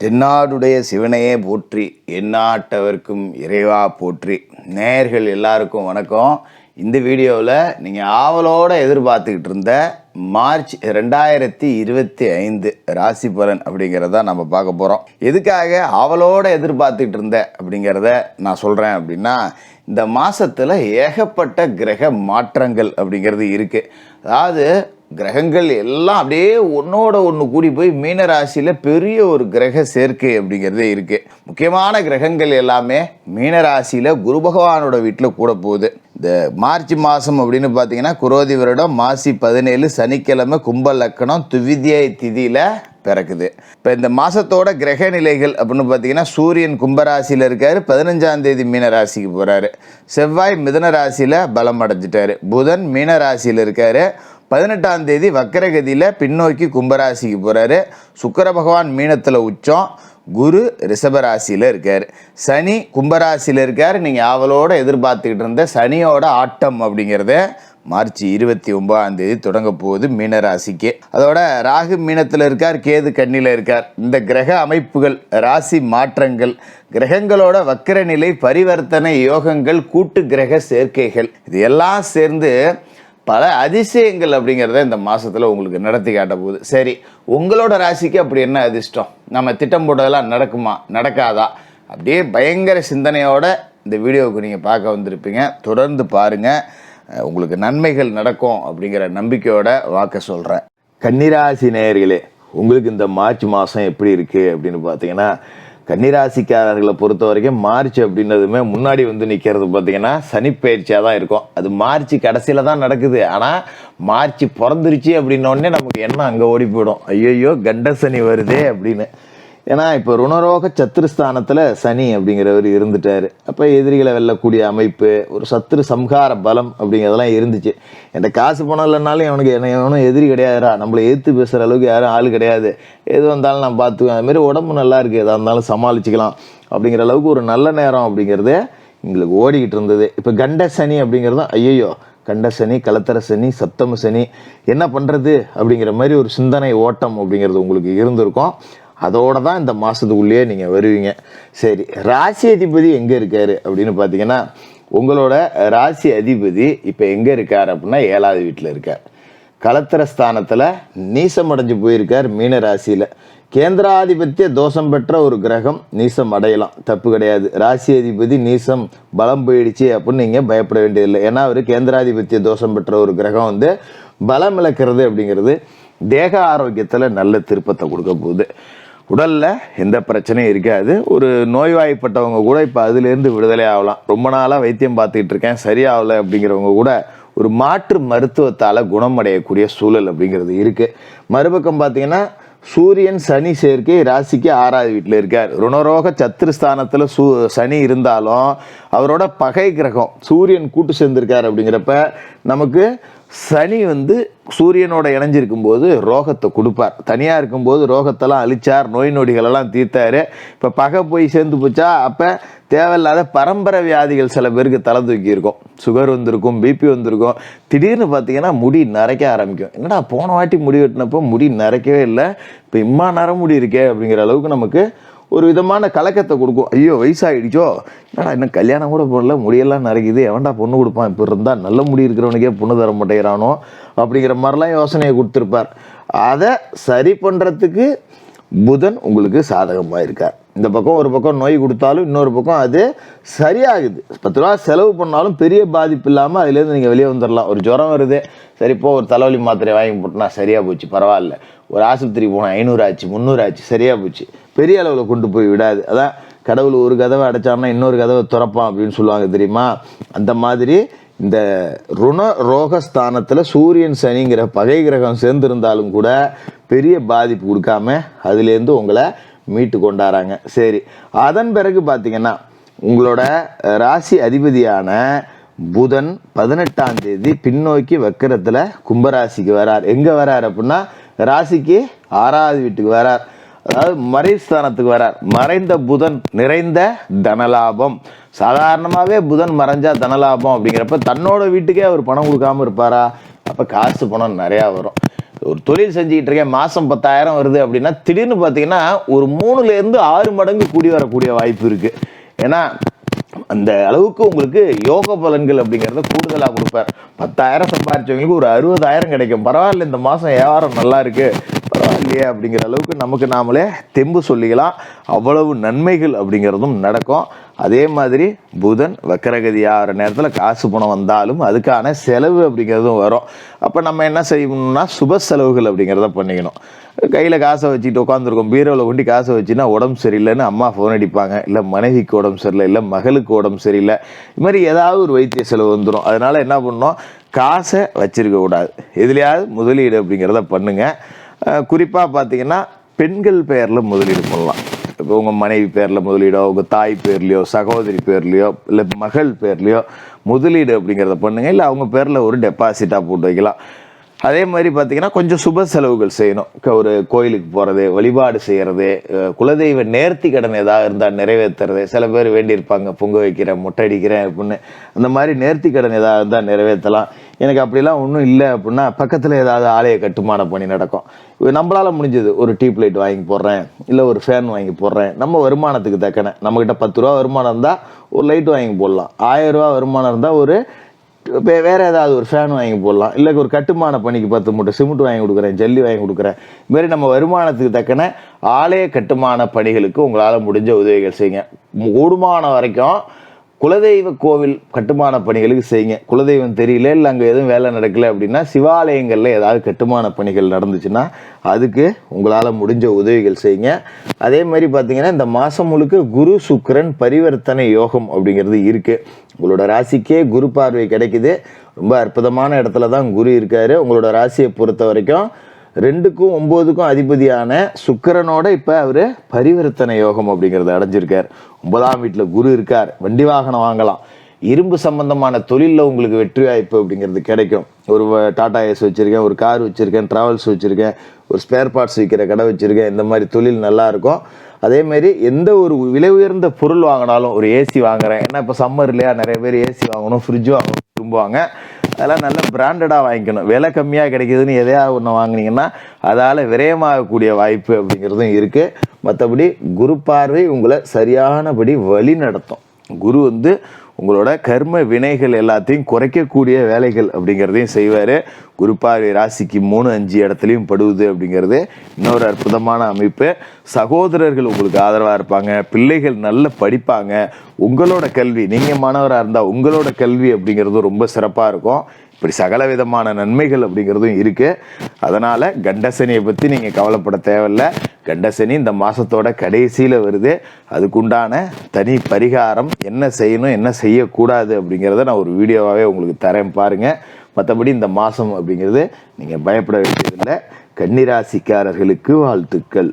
தென்னாடுடைய சிவனையே போற்றி எந்நாட்டவர்க்கும் இறைவா போற்றி. நேயர்கள் எல்லாருக்கும் வணக்கம். இந்த வீடியோவில் நீங்கள் ஆவலோடு எதிர்பார்த்துக்கிட்டு இருந்த மார்ச் ரெண்டாயிரத்தி இருபத்தி ஐந்து ராசி பலன் அப்படிங்கிறத நம்ம பார்க்க போகிறோம் எதுக்காக ஆவலோடு எதிர்பார்த்துக்கிட்டு இருந்த அப்படிங்கிறத நான் சொல்கிறேன் அப்படின்னா இந்த மாதத்தில் ஏகப்பட்ட கிரக மாற்றங்கள் அப்படிங்கிறது இருக்குது அதாவது கிரகங்கள் எல்லாம் அப்படியே ஒன்றோட ஒன்று கூடி போய் மீனராசியில் பெரிய ஒரு கிரக சேர்க்கை அப்படிங்கிறதே இருக்குது முக்கியமான கிரகங்கள் எல்லாமே மீனராசியில் குரு பகவானோட வீட்டில் கூட போகுது. இந்த மார்ச் மாதம் அப்படின்னு பார்த்தீங்கன்னா குரோதி வருடம் மாசி பதினேழு சனிக்கிழமை கும்ப லக்கணம் துவிதியை திதியில் பிறக்குது. இப்போ இந்த மாதத்தோட கிரக நிலைகள் அப்படின்னு பார்த்தீங்கன்னா சூரியன் கும்பராசியில் இருக்கார் பதினஞ்சாம் தேதி மீனராசிக்கு போகிறாரு செவ்வாய் மிதன ராசியில் பலம் அடைஞ்சிட்டாரு. புதன் மீனராசியில் இருக்கார். பதினெட்டாம் தேதி வக்கரகதியில் பின்னோக்கி கும்பராசிக்கு போகிறாரு சுக்கர பகவான் மீனத்தில் உச்சம். குரு ரிஷபராசியில் இருக்கார். சனி கும்பராசியில் இருக்கார். நீங்கள் ஆவலோடு எதிர்பார்த்துக்கிட்டு இருந்த சனியோட ஆட்டம் அப்படிங்கிறத மார்ச் இருபத்தி ஒன்பதாம் தேதி தொடங்க போகுது மீனராசிக்கு அதோட ராகு மீனத்தில் இருக்கார். கேது கண்ணியில் இருக்கார். இந்த கிரக அமைப்புகள் ராசி மாற்றங்கள் கிரகங்களோட வக்கரநிலை பரிவர்த்தனை யோகங்கள் கூட்டு கிரக சேர்க்கைகள் இது எல்லாம் சேர்ந்து பல அதிசயங்கள் அப்படிங்கிறத இந்த மாதத்தில் உங்களுக்கு நடத்தி காட்ட போகுது. சரி உங்களோட ராசிக்கு அப்படி என்ன அதிர்ஷ்டம்? நம்ம திட்டம் போட்டதெல்லாம் நடக்குமா? நடக்காதா? அப்படியே பயங்கர சிந்தனையோட இந்த வீடியோவுக்கு நீங்கள் பார்க்க வந்திருப்பீங்க. தொடர்ந்து பாருங்கள் உங்களுக்கு நன்மைகள் நடக்கும் அப்படிங்கிற நம்பிக்கையோட வாக்க சொல்கிறேன் கன்னிராசி நேயர்களே உங்களுக்கு இந்த மார்ச் மாதம் எப்படி இருக்குது அப்படின்னு பார்த்தீங்கன்னா கன்னிராசிக்காரர்களை பொறுத்த வரைக்கும் மார்ச் அப்படின்னதுமே முன்னாடி வந்து நிற்கிறது பார்த்தீங்கன்னா சனிப்பயிற்சியாக தான் இருக்கும். அது மார்ச் கடைசியில் தான் நடக்குது. ஆனால் மார்ச் பிறந்துருச்சு அப்படின்னோடனே நமக்கு என்ன அங்கே ஓடி போயிடும். ஐயோ கண்ட சனி வருதே அப்படின்னு. ஏன்னா இப்போ ருணரோக சத்துருஸ்தானத்தில் சனி அப்படிங்கிறவர் இருந்துட்டார். அப்போ எதிரிகளை வெல்லக்கூடிய அமைப்பு ஒரு சத்துரு சம்ஹார பலம் அப்படிங்கிறதெல்லாம் இருந்துச்சு. என்கிட்ட காசு பணம் இல்லைனாலும் அவனுக்கு என்ன எவனும் எதிரி கிடையாதுரா நம்மளை எதிர்த்து பேசுகிற அளவுக்கு யாரும் ஆள் கிடையாது. எது வந்தாலும் நான் பார்த்துக்குவேன். அதுமாரி உடம்பு நல்லா இருக்குது எதாக இருந்தாலும் சமாளிச்சிக்கலாம். அப்படிங்கிற அளவுக்கு ஒரு நல்ல நேரம் அப்படிங்கிறது எங்களுக்கு ஓடிக்கிட்டு இருந்தது. இப்போ கண்ட சனி அப்படிங்கிறதும் ஐயோ கண்ட சனி கலத்தர சனி சப்தம சனி என்ன பண்ணுறது அப்படிங்கிற மாதிரி ஒரு சிந்தனை ஓட்டம் அப்படிங்கிறது உங்களுக்கு இருந்திருக்கும். அதோடு தான் இந்த மாதத்துக்குள்ளேயே நீங்கள் வருவீங்க. சரி ராசி அதிபதி எங்கே இருக்கார் அப்படின்னு பார்த்தீங்கன்னா உங்களோட ராசி அதிபதி இப்போ எங்கே இருக்கார் அப்படின்னா ஏழாவது வீட்டில் இருக்கார். கலத்திர ஸ்தானத்தில் நீசமடைஞ்சு போயிருக்கார் மீன ராசியில். கேந்திராதிபத்திய தோஷம் பெற்ற ஒரு கிரகம் நீசம் அடையலாம். தப்பு கிடையாது. ராசி அதிபதி நீசம் பலம் போயிடுச்சு அப்படின்னு நீங்கள் பயப்பட வேண்டியதில்லை. ஏன்னா அவர் கேந்திராதிபத்திய தோஷம் பெற்ற ஒரு கிரகம் வந்து பலம் இழக்கிறது அப்படிங்கிறது தேக ஆரோக்கியத்தில் நல்ல திருப்பத்தை கொடுக்க போகுது. உடலில் எந்த பிரச்சனையும் இருக்காது. ஒரு நோய்வாய்ப்பட்டவங்க கூட இப்போ அதுலேருந்து விடுதலை ஆகலாம். ரொம்ப நாளாக வைத்தியம் பார்த்துக்கிட்டு இருக்கேன். சரியாகலை அப்படிங்கிறவங்க கூட ஒரு மாற்று மருத்துவத்தால் குணமடையக்கூடிய சூழல் அப்படிங்கிறது இருக்குது மறுபக்கம் பார்த்தீங்கன்னா சூரியன் சனி சேர்க்கை ராசிக்கு ஆறாவது வீட்டில் இருக்கார். ருணரோக சத்துருஸ்தானத்தில் சூ சனி இருந்தாலும் அவரோட பகை கிரகம் சூரியன் கூட்டு சேர்ந்திருக்கார் அப்படிங்கிறப்ப நமக்கு சனி வந்து சூரியனோட இணைஞ்சிருக்கும் போது ரோகத்தை கொடுப்பார். தனியாக இருக்கும்போது ரோகத்தெல்லாம் அழிச்சார் நோய் நொடிகளெல்லாம் தீர்த்தார். இப்போ பகை போய் சேர்ந்து போச்சா? அப்போ தேவையில்லாத பரம்பரை வியாதிகள் சில பேருக்கு தலை தூக்கி இருக்கும். சுகர் வந்திருக்கும் பிபி வந்திருக்கும். திடீர்னு பார்த்தீங்கன்னா முடி நரைக்க ஆரம்பிக்கும். என்னடா போன வாட்டி முடி வெட்டினப்போ முடி நரைக்கவே இல்லை. இப்போ இம்மா நரமுடி இருக்கே அப்படிங்கிற அளவுக்கு நமக்கு ஒரு விதமான கலக்கத்தை கொடுக்கும். ஐயோ வயசாகிடுச்சோ என்னடா இன்னும் கல்யாணம் கூட பண்ணல. முடியெல்லாம் நரைக்குது. எவன்டா பொண்ணு கொடுப்பான்? இப்போ இருந்தால் நல்ல முடி இருக்கிறவனுக்கே பொண்ணு தர மாட்டேங்கிறானோ? அப்படிங்கிற மாதிரிலாம் யோசனையை கொடுத்துருப்பார். அதை சரி பண்ணுறதுக்கு புதன் உங்களுக்கு சாதகமாக இருக்கார் இந்த பக்கம் ஒரு பக்கம் நோய் கொடுத்தாலும் இன்னொரு பக்கம் அது சரியாகுது. பத்து ரூபா செலவு பண்ணாலும் பெரிய பாதிப்பு இல்லாமல் அதுலேருந்து நீங்கள் வெளியே வந்துடலாம் ஒரு ஜுரம் வருது சரி ஒரு தலைவலி மாத்திரை வாங்கி போட்டுனா சரியாக போச்சு பரவாயில்ல. ஒரு ஆஸ்பத்திரி போனால் ஐநூறு ஆச்சு முந்நூறு ஆச்சு சரியாக போச்சு. பெரிய அளவில் கொண்டு போய் விடாது. அதான் கடவுள் ஒரு கதவை அடைச்சான்னா இன்னொரு கதவை திறப்பான் அப்படின்னு சொல்லுவாங்க தெரியுமா? அந்த மாதிரி இந்த ருண ரோகஸ்தானத்தில் சூரியன் சனிங்கிற பகை கிரகம் சேர்ந்திருந்தாலும் கூட பெரிய பாதிப்பு கொடுக்காம அதுலேருந்து உங்களை மீட்டு கொண்டாராங்க. சரி அதன் பிறகு பார்த்தீங்கன்னா உங்களோட ராசி அதிபதியான புதன் பதினெட்டாம் தேதி பின்னோக்கி வக்கரத்தில் கும்பராசிக்கு வரார். எங்கே வரார் அப்படின்னா ராசிக்கு ஆறாவது வீட்டுக்கு வரார். அதாவது மறைஸ்தானத்துக்கு வரார். மறைந்த புதன் நிறைந்த தனலாபம். சாதாரணமாகவே புதன் மறைஞ்சா தனலாபம் அப்படிங்கிறப்ப தன்னோட வீட்டுக்கே அவர் பணம் கொடுக்காம இருப்பாரா? அப்போ காசு பணம் நிறையா வரும். ஒரு தொழில் செஞ்சுக்கிட்டு இருக்கேன் மாதம் பத்தாயிரம் வருது அப்படின்னா திடீர்னு பார்த்தீங்கன்னா ஒரு மூணுலேருந்து ஆறு மடங்கு கூடி வரக்கூடிய வாய்ப்பு இருக்குது ஏன்னா அந்த அளவுக்கு உங்களுக்கு யோக பலன்கள் அப்படிங்கிறத கூடுதலாக கொடுப்பார். பத்தாயிரம் சம்பாதிச்சவங்களுக்கு ஒரு அறுபதாயிரம் கிடைக்கும். பரவாயில்ல இந்த மாதம் வியாபாரம் நல்லா இருக்குது இல்லையே அப்படிங்கிற அளவுக்கு நமக்கு நாமளே தெம்பு சொல்லிக்கலாம். அவ்வளவு நன்மைகள் அப்படிங்கிறதும் நடக்கும். அதே மாதிரி புதன் வக்கரகதி ஆகிற நேரத்தில் காசு பணம் வந்தாலும் அதுக்கான செலவு அப்படிங்கிறதும் வரும். அப்போ நம்ம என்ன செய்யணும்னா சுப செலவுகள் அப்படிங்கிறத பண்ணிக்கணும். கையில் காசை வச்சுட்டு உட்காந்துருக்கோம் பீரோவில் கொண்டு காசை வச்சுன்னா உடம்பு சரியில்லைன்னு அம்மா ஃபோன் அடிப்பாங்க. இல்லை மனைவிக்கு உடம்பு சரியில்லை இல்லை மகளுக்கு உடம்பு சரியில்லை. இது மாதிரி ஏதாவது ஒரு வைத்திய செலவு வந்துடும் அதனால் என்ன பண்ணோம் காசை வச்சிருக்க கூடாது. எதுலையாவது முதலீடு அப்படிங்கிறத பண்ணுங்கள் குறிப்பாக பார்த்தீங்கன்னா பெண்கள் பெயரில் முதலீடு பண்ணலாம் இப்போ உங்கள் மனைவி பேரில் முதலீடோ உங்கள் தாய் பேர்லையோ சகோதரி பேர்லையோ இல்லை மகள் பேர்லையோ முதலீடு அப்படிங்கிறத பண்ணுங்கள் இல்லை அவங்க பேரில் ஒரு டெபாசிட்டாக போட்டு வைக்கலாம். அதே மாதிரி பார்த்தீங்கன்னா கொஞ்சம் சுப செலவுகள் செய்யணும். ஒரு கோயிலுக்கு போகிறது வழிபாடு செய்கிறது குலதெய்வ நேர்த்தி கடன் ஏதாவது இருந்தால் நிறைவேற்றுறது சில பேர் வேண்டியிருப்பாங்க. பொங்க வைக்கிறேன் முட்டை அடிக்கிறேன் அப்படின்னு. அந்த மாதிரி நேர்த்தி கடன் ஏதாவது இருந்தால் நிறைவேற்றலாம் எனக்கு அப்படிலாம் ஒன்றும் இல்லை அப்படின்னா பக்கத்தில் ஏதாவது ஆலய கட்டுமான பணி நடக்கும். இது முடிஞ்சது ஒரு டியூப் லைட் வாங்கி போடுறேன் இல்லை ஒரு ஃபேன் வாங்கி போடுறேன். நம்ம வருமானத்துக்கு தக்கன. நம்மக்கிட்ட பத்து ரூபா வருமானம் இருந்தால் ஒரு லைட் வாங்கி போடலாம். ஆயிரம் ரூபா வருமானம் இருந்தால் ஒரு இப்போ ஏதாவது ஒரு ஃபேன் வாங்கி போடலாம். இல்லை ஒரு கட்டுமான பணிக்கு பத்து மூட்டை சிமெண்ட் வாங்கி கொடுக்குறேன் ஜல்லி வாங்கி கொடுக்குறேன். இது மாதிரி நம்ம வருமானத்துக்கு தக்கன ஆலய கட்டுமான பணிகளுக்கு உங்களால் முடிஞ்ச உதவிகள் செய்யுங்க. கூடுமான வரைக்கும் குலதெய்வ கோவில் கட்டுமான பணிகளுக்கு செய்யுங்க. குலதெய்வம் தெரியல இல்லை அங்கே எதுவும் வேலை நடக்கல அப்படின்னா சிவாலயங்களில் ஏதாவது கட்டுமான பணிகள் நடந்துச்சுன்னா அதுக்கு உங்களால் முடிஞ்ச உதவிகள் செய்யுங்க. அதே மாதிரி பார்த்தீங்கன்னா இந்த மாதம் முழுக்க குரு சுக்கரன் பரிவர்த்தனை யோகம் அப்படிங்கிறது இருக்குது உங்களோட ராசிக்கே குரு பார்வை கிடைக்குது. ரொம்ப அற்புதமான இடத்துல தான் குரு இருக்கார். உங்களோட ராசியை பொறுத்த வரைக்கும் ரெண்டுக்கும் ஒம்போதுக்கும் அதிபதியான சுக்கிரனோட இப்போ அவர் பரிவர்த்தனை யோகம் அப்படிங்கிறத அடைஞ்சிருக்கார். ஒன்பதாம் வீட்டில் குரு இருக்கார் வண்டி வாகனம் வாங்கலாம். இரும்பு சம்பந்தமான தொழிலில் உங்களுக்கு வெற்றி வாய்ப்பு அப்படிங்கிறது கிடைக்கும். ஒரு டாடா ஏஸ் வச்சுருக்கேன் ஒரு கார் வச்சுருக்கேன் ட்ராவல்ஸ் வச்சுருக்கேன் ஒரு ஸ்பேர் பார்ட்ஸ் விற்கிற கடை வச்சுருக்கேன் இந்த மாதிரி தொழில் நல்லா இருக்கும். அதே மாதிரி எந்த ஒரு விலை உயர்ந்த பொருள் வாங்கினாலும் ஒரு ஏசி வாங்குறேன். ஏன்னா இப்போ சம்மர் இல்லையா? நிறைய பேர் ஏசி வாங்கணும் ஃப்ரிட்ஜ் வாங்கணும் விரும்புவாங்க அதெல்லாம் நல்ல பிராண்டடாக வாங்கிக்கணும். விலை கம்மியாக கிடைக்குதுன்னு எதையாவது ஒன்று வாங்குனீங்கன்னா அதால் விரயமாகக்கூடிய வாய்ப்பு அப்படிங்கிறதும் இருக்குது மற்றபடி குரு பார்வை உங்களை சரியானபடி வழி நடத்தும் குரு வந்து உங்களோட கர்ம வினைகள் எல்லாத்தையும் குறைக்கக்கூடிய வேலைகள் அப்படிங்கிறதையும் செய்வார். குறிப்பாக ராசிக்கு மூணு அஞ்சு இடத்துலையும் படுவது அப்படிங்கிறது இன்னொரு அற்புதமான அமைப்பு. சகோதரர்கள் உங்களுக்கு ஆதரவாக இருப்பாங்க. பிள்ளைகள் நல்ல படிப்பாங்க. உங்களோட கல்வி நீங்கள் மாணவராக இருந்தால் உங்களோட கல்வி அப்படிங்கிறதும் ரொம்ப சிறப்பாக இருக்கும். இப்படி சகல விதமான நன்மைகள் அப்படிங்கிறதும் இருக்குது அதனால் கண்டசனியை பற்றி நீங்கள் கவலைப்பட தேவையில்ல. கண்டசனி இந்த மாதத்தோட கடைசியில் வருது. அதுக்குண்டான தனி பரிகாரம் என்ன செய்யணும் என்ன செய்யக்கூடாது அப்படிங்கிறத நான் ஒரு வீடியோவாகவே உங்களுக்கு தரேன் பாருங்கள் மற்றபடி இந்த மாதம் அப்படிங்கிறது நீங்கள் பயப்பட வேண்டியதில்லை. கன்னிராசிக்காரர்களுக்கு வாழ்த்துக்கள்.